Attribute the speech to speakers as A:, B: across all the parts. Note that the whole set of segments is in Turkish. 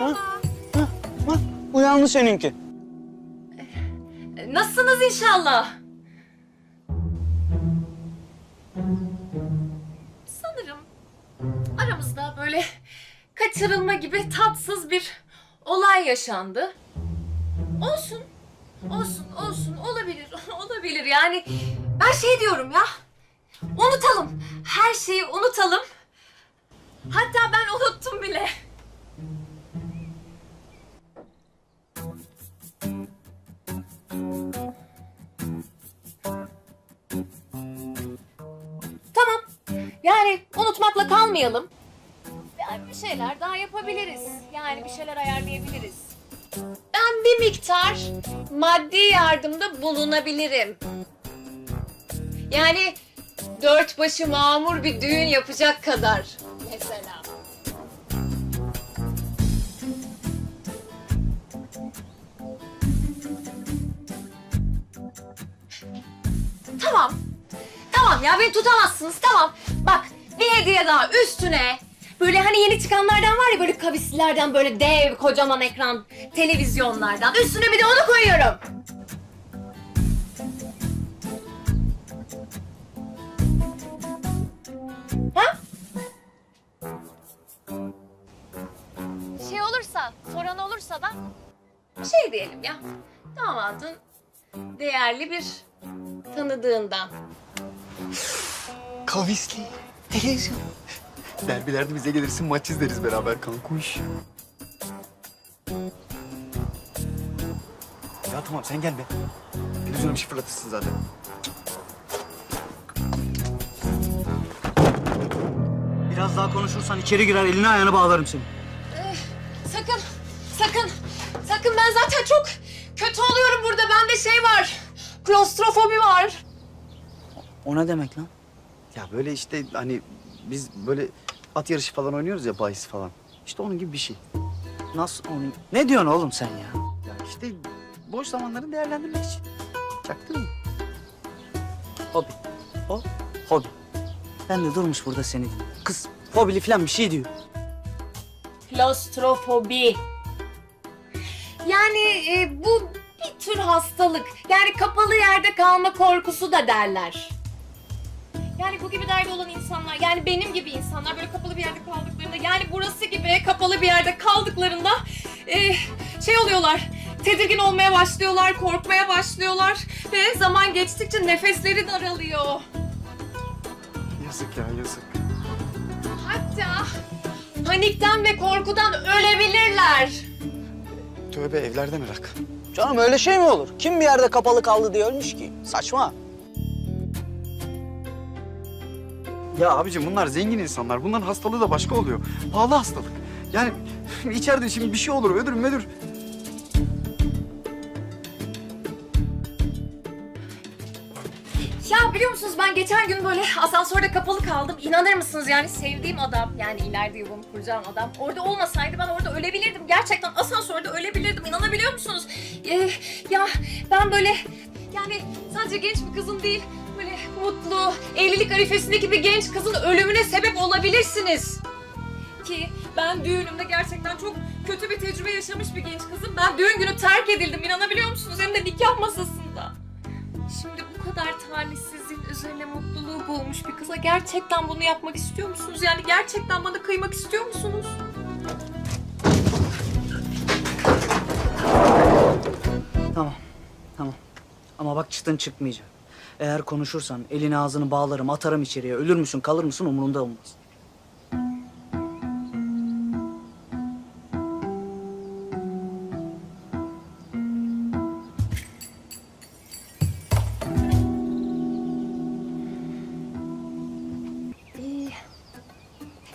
A: Merhaba.
B: Bak uyandı seninki.
A: Nasılsınız inşallah? Sanırım aramızda böyle kaçırılma gibi tatsız bir olay yaşandı. Olsun. Olsun, olsun. Olabilir, olabilir. Yani ben şey diyorum ya. Unutalım. Her şeyi unutalım. Hatta ben unuttum bile. Unutmakla kalmayalım. Yani bir şeyler daha yapabiliriz. Yani bir şeyler ayarlayabiliriz. Ben bir miktar maddi yardımda bulunabilirim. Yani dört başı mamur bir düğün yapacak kadar mesela. Tamam. Tamam ya beni tutamazsınız tamam. Bak daha üstüne. Böyle hani yeni çıkanlardan var ya böyle kavislilerden böyle dev kocaman ekran televizyonlardan. Üstüne bir de onu koyuyorum. Ha? Şey olursa, soran olursa da şey diyelim ya. Damadın değerli bir tanıdığından.
C: Kavisli. Televizyon. Derbilerde bize gelirsin maç izleriz beraber kankuş. Ya tamam sen gel be. Televizyona bir şey fırlatırsın zaten.
B: Biraz daha konuşursan içeri girer elini ayağını bağlarım seni.
A: Sakın, sakın, sakın ben zaten çok kötü oluyorum burada. Bende şey var, klostrofobi var.
B: O ne demek lan?
C: Ya böyle işte hani biz böyle at yarışı falan oynuyoruz ya bahis falan. İşte onun gibi bir şey.
B: Nasıl onu? Ne diyorsun oğlum sen ya?
C: Ya işte boş zamanlarını değerlendirmek için. Çaktın mı?
B: Hobi. O hobi. Ben de durmuş burada seni. Kız hobili falan bir şey diyor.
A: Klostrofobi. Yani e, bu bir tür hastalık. Yani kapalı yerde kalma korkusu da derler. Yani bu gibi derdi olan insanlar, yani benim gibi insanlar böyle kapalı bir yerde kaldıklarında, yani burası gibi kapalı bir yerde kaldıklarında e, şey oluyorlar, tedirgin olmaya başlıyorlar, korkmaya başlıyorlar ve zaman geçtikçe nefesleri daralıyor.
C: Yazık ya yazık.
A: Hatta panikten ve korkudan ölebilirler.
C: Tövbe evlerde merak.
B: Canım öyle şey mi olur? Kim bir yerde kapalı kaldı diye ölmüş ki? Saçma.
C: Ya abicim bunlar zengin insanlar. Bunların hastalığı da başka oluyor. Pahalı hastalık. Yani içeride şimdi bir şey olur, ödür müdür.
A: Ya biliyor musunuz ben geçen gün böyle asansörde kapalı kaldım. İnanır mısınız yani sevdiğim adam yani ileride yuvamı kuracağım adam. Orada olmasaydı ben orada ölebilirdim. Gerçekten asansörde ölebilirdim. İnanabiliyor musunuz? Ee, ya ben böyle yani sadece genç bir kızın değil mutlu evlilik arifesindeki bir genç kızın ölümüne sebep olabilirsiniz. Ki ben düğünümde gerçekten çok kötü bir tecrübe yaşamış bir genç kızım. Ben düğün günü terk edildim. İnanabiliyor musunuz? Hem de nikah masasında. Şimdi bu kadar talihsizliğin üzerine mutluluğu bulmuş bir kıza gerçekten bunu yapmak istiyor musunuz? Yani gerçekten bana kıymak istiyor musunuz?
B: Tamam. Tamam. Ama bak çıtın çıkmayacak. Eğer konuşursan elini ağzını bağlarım, atarım içeriye. Ölür müsün, kalır mısın umurumda olmaz.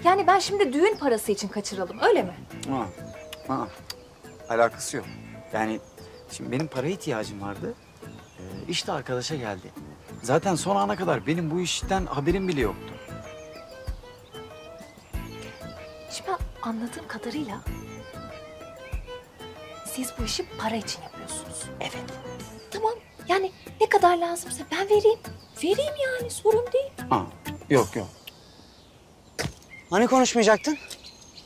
A: Yani ben şimdi düğün parası için kaçıralım öyle mi?
C: Ha, ha. Alakası yok. Yani şimdi benim para ihtiyacım vardı. Ee, işte arkadaşa geldi. Zaten son ana kadar benim bu işten haberim bile yoktu.
A: Şimdi anladığım kadarıyla siz bu işi para için yapıyorsunuz.
B: Evet.
A: Tamam yani ne kadar lazımsa ben vereyim. Vereyim yani sorun değil.
C: Ha, yok yok.
B: Hani konuşmayacaktın?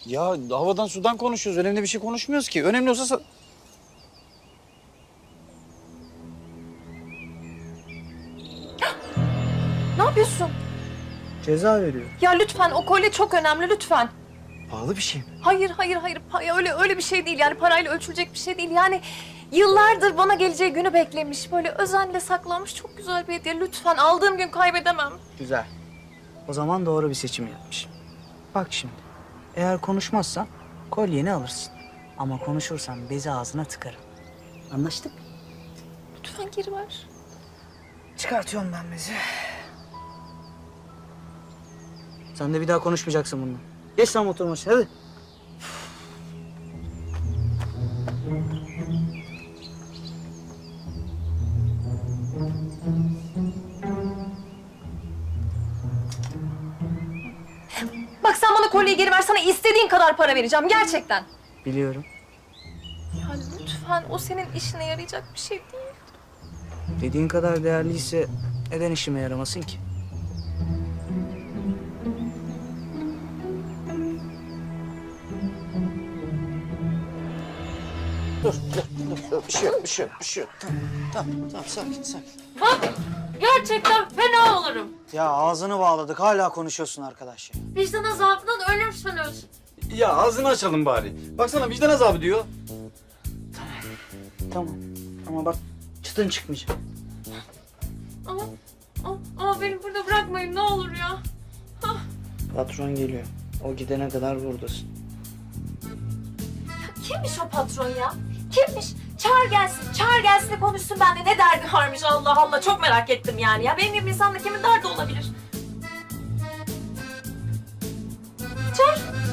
C: Ya havadan sudan konuşuyoruz. Önemli bir şey konuşmuyoruz ki. Önemli olsa...
B: Ceza veriyor.
A: Ya lütfen o kolye çok önemli lütfen.
C: Pahalı bir şey mi?
A: Hayır hayır hayır Pa- ya öyle öyle bir şey değil yani parayla ölçülecek bir şey değil yani yıllardır bana geleceği günü beklemiş böyle özenle saklanmış çok güzel bir hediye lütfen aldığım gün kaybedemem.
B: Güzel. O zaman doğru bir seçim yapmış. Bak şimdi. Eğer konuşmazsan kolyeni alırsın. Ama konuşursan bezi ağzına tıkarım. Anlaştık?
A: Lütfen geri ver.
B: Çıkartıyorum ben bezi. Sen de bir daha konuşmayacaksın bununla. Geç lan motor maçı hadi.
A: Bak sen bana kolyeyi geri ver sana istediğin kadar para vereceğim gerçekten.
B: Biliyorum.
A: Ya lütfen o senin işine yarayacak bir şey değil.
B: Dediğin kadar değerliyse neden işime yaramasın ki? Dur, dur, dur. Bir şey yok, bir şey yok, bir şey yok. Tamam, tamam, tamam. Sakin, sakin.
A: Bak gerçekten fena olurum.
B: Ya ağzını bağladık, hala konuşuyorsun arkadaş ya.
A: Vicdan azabından ölürsünüz.
C: Ya ağzını açalım bari. Baksana vicdan azabı diyor.
B: Tamam, ama bak çıtın çıkmayacak.
A: Ama, ama, ama beni burada bırakmayın ne olur ya.
B: Patron geliyor. O gidene kadar buradasın.
A: Kimmiş o patron ya? Kimmiş? Çağır gelsin, çağır gelsin de konuşsun benimle. Ne derdi varmış Allah Allah. Çok merak ettim yani ya. Benim gibi insanla kimin derdi olabilir? Çağır.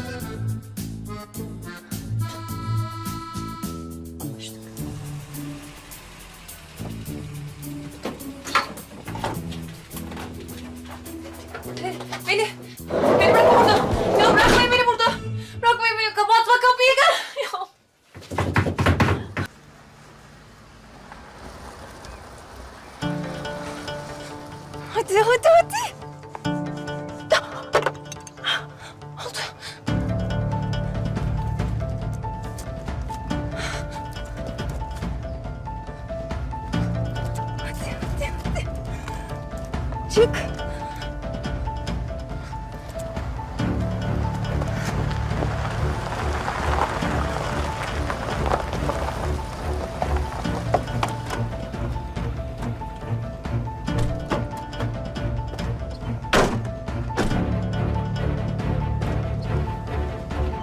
A: Çık.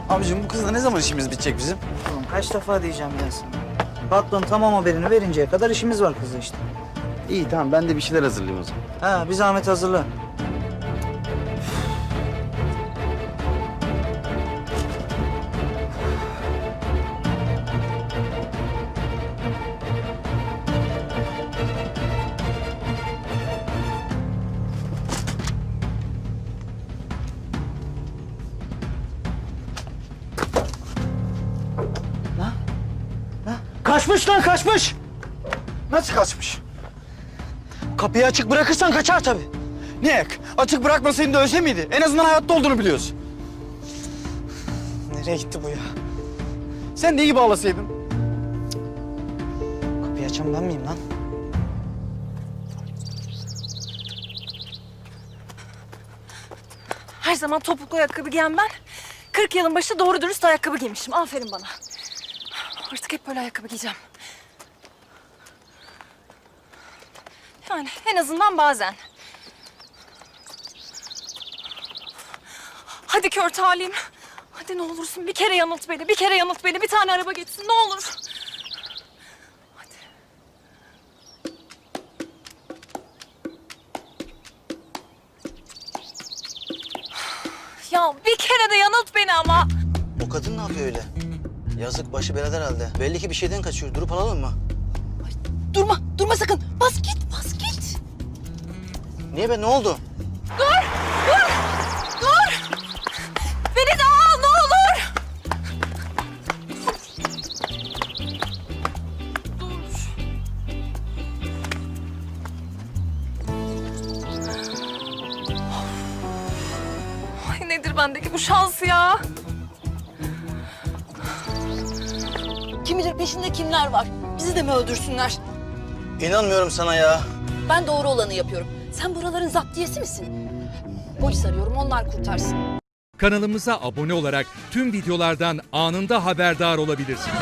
C: Abicim bu kızla ne zaman işimiz bitecek bizim?
B: Oğlum kaç defa diyeceğim ben sana. Patron tamam haberini verinceye kadar işimiz var kızla işte.
C: İyi tamam ben de bir şeyler hazırlayayım o zaman.
B: Ha bir zahmet hazırla. Kaçmış lan kaçmış.
C: Nasıl kaçmış?
B: Kapıyı açık bırakırsan kaçar tabii.
C: Ne? Açık bırakmasaydın da ölse miydi? En azından hayatta olduğunu biliyoruz.
B: Nereye gitti bu ya?
C: Sen de iyi bağlasaydın.
B: Kapıyı açan ben miyim lan?
A: Her zaman topuklu ayakkabı giyen ben. 40 yılın başı doğru dürüst ayakkabı giymişim. Aferin bana. Artık hep böyle ayakkabı giyeceğim. Yani en azından bazen. Hadi kör talim. Hadi ne olursun bir kere yanılt beni. Bir kere yanılt beni. Bir tane araba geçsin ne olur. Hadi. Ya bir kere de yanılt beni ama.
D: O kadın ne yapıyor öyle? Yazık başı belada herhalde. Belli ki bir şeyden kaçıyor. Durup alalım mı?
A: Durma, durma sakın. Bas git, bas git.
D: Niye be ne oldu?
A: Dur, dur, dur. Beni de al ne olur. Dur. Ay nedir bendeki bu şans ya?
E: Kim bilir peşinde kimler var. Bizi de mi öldürsünler?
D: İnanmıyorum sana ya.
E: Ben doğru olanı yapıyorum. Sen buraların zaptiyesi misin? Polis arıyorum onlar kurtarsın.
F: Kanalımıza abone olarak tüm videolardan anında haberdar olabilirsiniz.